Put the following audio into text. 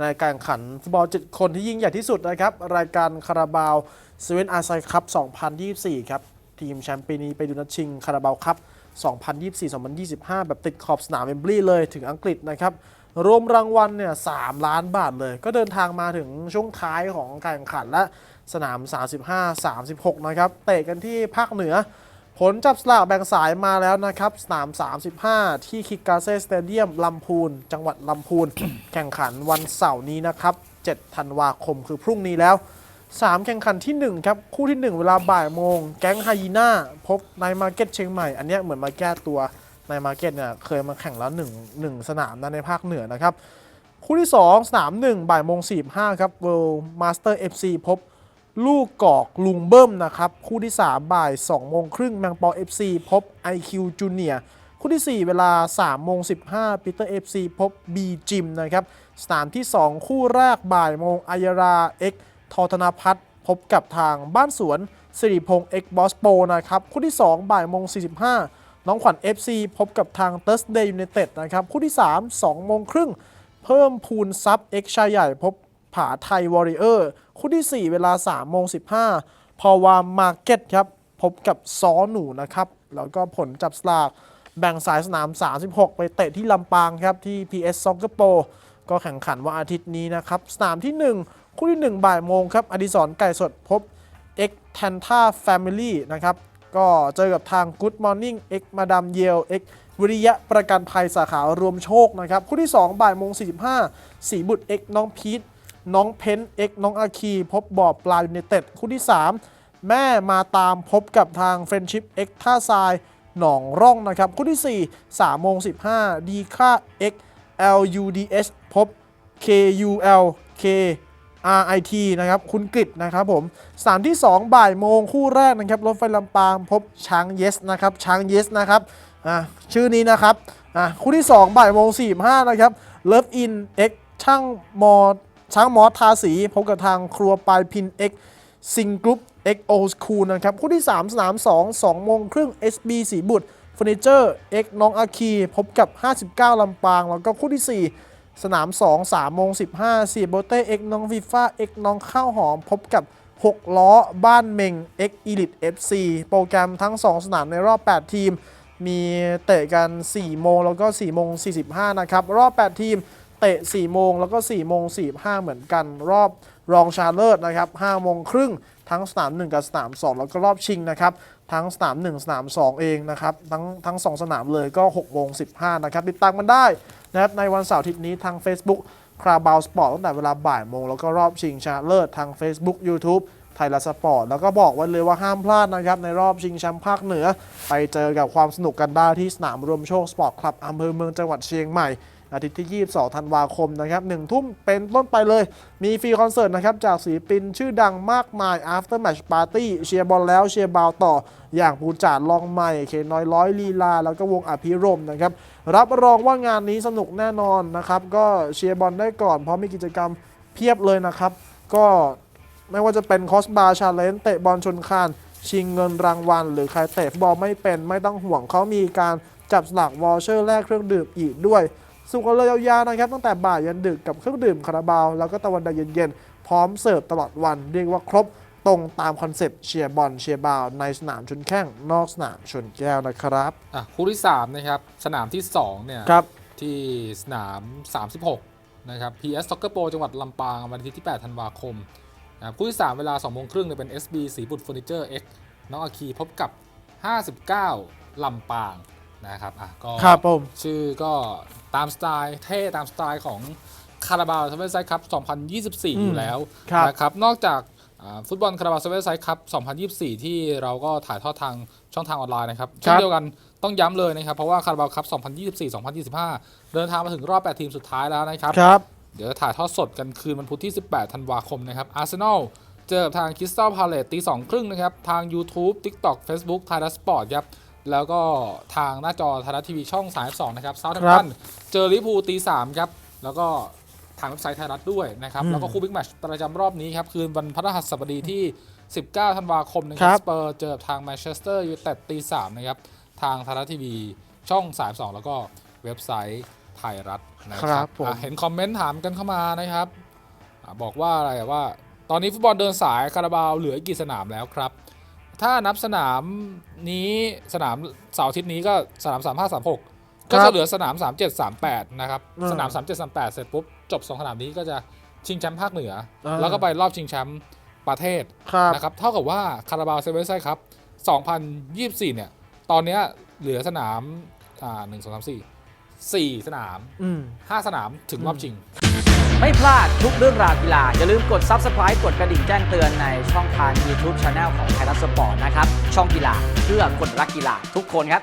ในการขันฟุตบอล7คนที่ยิ่งใหญ่ที่สุดนะครับ รายการคาราบาวเซเว่นอาร์ไซคัพ 2024 ครับ ทีมแชมป์ปีนี้ไปดูนัดชิงคาราบาวคัพ 2024-2025 แบบติดขอบสนามเวมบลีย์เลยถึงอังกฤษนะครับ รวมรางวัลเนี่ย3ล้านบาทเลย ก็เดินทางมาถึงช่วงท้ายของการแข่งขันและสนาม 35-36 นะครับ เตะกันที่ภาคเหนือ ผลจับสลากแบ่งสายมาแล้วนะครับ สนาม 35 ที่คิกกาเซ่สเตเดียมลำพูน จังหวัดลำพูน แข่งขันวันเสาร์นี้นะครับ 7 ธันวาคมคือพรุ่งนี้แล้ว 3 แข่งขันที่ 1 ครับ คู่ที่ 1 เวลาบ่ายโมง แก๊งไฮยีน่า พบในมาเก็ตเชียงใหม่ อันเนี้ยเหมือนมาแก้ตัวในมาเก็ตเนี่ยเคยมาแข่งแล้ว1 1สนามนะในภาคเหนือนะครับ คู่ที่ 2 สนาม 1 บ่ายโมง45ครับ World Master FC พบ ลูกกอกลุงเบิ้มนะครับ คู่ที่ 3 บ่าย2โมงครึ่งแมงปอ FC พบ IQ Junior คู่ที่ 4 เวลา3โมง15ปีเตอร์ FC พบ B Gym นะครับสนามที่ 2 คู่แรกบ่ายโมงอายรา X ทอธนพัฒน์พบกับทางบ้านสวนสิริพงษ์ X Boss Pro นะครับ คู่ที่ 2 บ่ายโมง 45 น้องขวัญ FC พบกับทาง Thursday United นะครับ คู่ที่ 3 2โมงครึ่งเพิ่มพูนซับ X ชายใหญ่พบ ผาไทยวอริเออร์คู่ที่ 4 เวลา3โมง15 พอวามาร์เก็ตครับ พบกับซอหนูนะครับ แล้วก็ผลจับสลากแบ่งสายสนาม 36 ไปเตะที่ลำปางครับ ที่ PS Soccer Pro ก็แข่งขันวันอาทิตย์นี้นะครับ สนามที่ 1 คู่ที่ 1 บ่ายโมงครับ อดิศรไก่สดพบ X t a n t a Family นะครับ ก็เจอกับทาง Good Morning X มาดามเยล X วิริยะประกันภัยสาขารวมโชคนะครับ คู่ที่ 2 บ่ายโมง45สีบุตร X น้องพีท น้องเพน X น้องอาคี พบบ่อปลายูเนเต็ดคู่ที่ 3 แม่มาตามพบกับทาง Friendship X ท่าทรายหนองร่องนะครับ คู่ที่ 4 3โมง15 ดีค่า X LUDS พบ KUL K RIT นะครับ คุณกฤษนะครับผมสามที่ 2 บ่ายโมงคู่แรกนะครับ รถไฟลำปางพบช้างเยสนะครับ ช้างเยสนะครับ อะชื่อนี้นะครับ อะคู่ที่ 2 บ่ายโมง45นะครับเลิฟอิน X ช่างมอ ช้างมอสทาสีพบกับทางครัวปลายพิน X ซิงกรุ๊ป X O School นะครับคู่ที่ 3 สนาม 2 2โมงครึ่ง SB สีบุตรเฟอร์นิเจอร์ X น้องอาคี พบกับ 59 ลำปาง แล้วก็คู่ที่ 4 สนาม 2 3โมง15สีโบเต้ X น้องฟีฟ่า X น้องข้าวหอม พบกับ 6 ล้อบ้านเมง X Elite FC โปรแกรมทั้ง 2 สนามในรอบ 8 ทีม มีเตะกัน 4 โมงแล้วก็ 4 โมง 45 นะครับ รอบ 8 ทีม เตะ 4 โมงแล้วก็ 4 โมง 45 เหมือนกันรอบรองชาเลอร์นะครับ5โมงครึ่งทั้งสนาม 1 กับสนาม 2 แล้วก็รอบชิงนะครับทั้งสนาม 1 สนาม 2 เองนะครับทั้งทั้ง 2 สนามเลยก็6โมง15นะครับติดตามกันได้นะครับในวันเสาร์อาทิตย์นี้ทาง Facebook คราบาวสปอร์ตตั้งแต่เวลาบ่ายโมงแล้วก็รอบชิงชนะเลิศทาง Facebook YouTube ไทยรัฐสปอร์ต แล้วก็บอกไว้เลยว่าห้ามพลาดนะครับ ในรอบชิงแชมป์ภาคเหนือ ไปเจอกับความสนุกกันได้ที่สนามรวมโชคสปอร์ตคลับอำเภอเมืองจังหวัดเชียงใหม่ อาทิตย์ที่ 22 ธันวาคมนะครับ1ทุ่มเป็นต้นไปเลย มีฟรีคอนเสิร์ตนะครับจากศิลปินชื่อดังมากมาย After Match Party เชียร์บอลแล้วเชียร์บาวต่อ อย่างปูจาดลองใหม่ เคน้อยร้อยลีลา แล้วก็วงอภิรมนะครับรับรองว่างานนี้สนุกแน่นอนนะครับก็เชียร์บอลได้ก่อนเพราะมีกิจกรรมเพียบเลยนะครับ ก็ ไม่ว่าจะเป็นคอสบาร์ชาเลนเตะบอลชนคานชิงเงินรางวัล หรือใครเตะฟุตบอลไม่เป็นไม่ต้องห่วงเขามีการจับสลากวอลเชอร์แลกเครื่องดื่มอีกด้วย สุกกันเลยยาวๆนะครับตั้งแต่บ่ายยันดึกกับเครื่องดื่มคาราบาว แล้วก็ตะวันแดงเย็นๆ พร้อมเสิร์ฟตลอดวันเรียกว่าครบตรงตามคอนเซปต์เชียร์บอลเชียร์บาวในสนามชนแข้งนอกสนามชนแก้วนะครับอะคู่ที่ 3 นะครับ สนามที่ 2 เนี่ยครับที่สนาม 36 นะครับ PS Soccer Pro จังหวัดลำปางวันอาทิตย์ที่ 8 ธันวาคม นะครับคู่ที่ 3 เวลา2โมงครึ่งเนี่ยเป็น SB สีบุตรเฟอร์นิเจอร์ X น้องอาคีพบกับ 59 ลำปางนะครับอะก็ครับผมชื่อก็ตามสไตล์เท่ตามสไตล์ของคาราบาวซัมเมอร์ไซคัพ2024 อยู่แล้วครับนะครับนอกจากอ่าฟุตบอลคาราบาวซัมเมอร์ไซคัพ2024 ที่เราก็ถ่ายทอดทางช่องทางออนไลน์นะครับครัเช่นบเดียวกันต้องย้ำเลยนะครับ เพราะว่าคาราบาวคัพ2024-2025 เดินทางมาถึงรอบ 8 ทีมสุดท้ายแล้วนะครับครับ เดี๋ยวจะถ่ายทอดสดกันคืนวันพุธที่ 18 ธันวาคมนะครับอาร์เซนอลเจอกับทางคริสตัลพาเลตตีสองครึ่งนะครับ ทาง YouTube TikTok Facebook ไทยรัฐสปอร์ตครับ แล้วก็ทางหน้าจอไทยรัฐทีวีช่อง 32 นะครับเซาท์แฮมป์ตันเจอลิเวอร์พูลตีสามครับ แล้วก็ทางเว็บไซต์ไทยรัฐด้วยนะครับอืมแล้วก็คู่บิ๊กแมตช์ประจำรอบนี้ครับ คืนวันพฤหัสบดีที่ 19 ธันวาคมนะคครัรับบสเปอร์เจอกับทางแมนเชสเตอร์ยูไนเต็ดตีสามนะครับ ทางไทยรัฐทีวีช่อง 32 แล้วก็เว็บไซต์ไทยรัฐนะคครัรับบผมอะเห็นคอมเมนต์ถามกันเข้ามานะครับอะบอกว่าอะไรว่า ตอนนี้ฟุตบอลเดินสายคาราบาวเหลือกี่สนามแล้วครับ ถ้านับสนามนี้สนามเสาร์อาทิตย์นี้ก็สนาม3 5 3 6ก็จะเหลือสนาม3 7 3 8นะครับอืมสนาม3 7 3 8เสร็จปุ๊บจบ2สนามนี้ก็จะชิงแชมป์ภาคเหนือ อ่า แล้วก็ไปรอบชิงแชมป์ประเทศ ครับ นะครับเท่ากับว่าคาราบาวเซเว่นไซครับ 2024 เนี่ย ตอนเนี้ยเหลือสนามอ่าหนึ่งส องสามสี่สี่สนาม อืมห้าสนามถึงรอบชิง ไม่พลาดทุกเรื่องราวกีฬา อย่าลืมกด Subscribe กดกระดิ่งแจ้งเตือนในช่องทาง YouTube Channel ของไทยรัฐสปอร์ตนะครับ ช่องกีฬาเพื่อคนรักกีฬาทุกคนครับ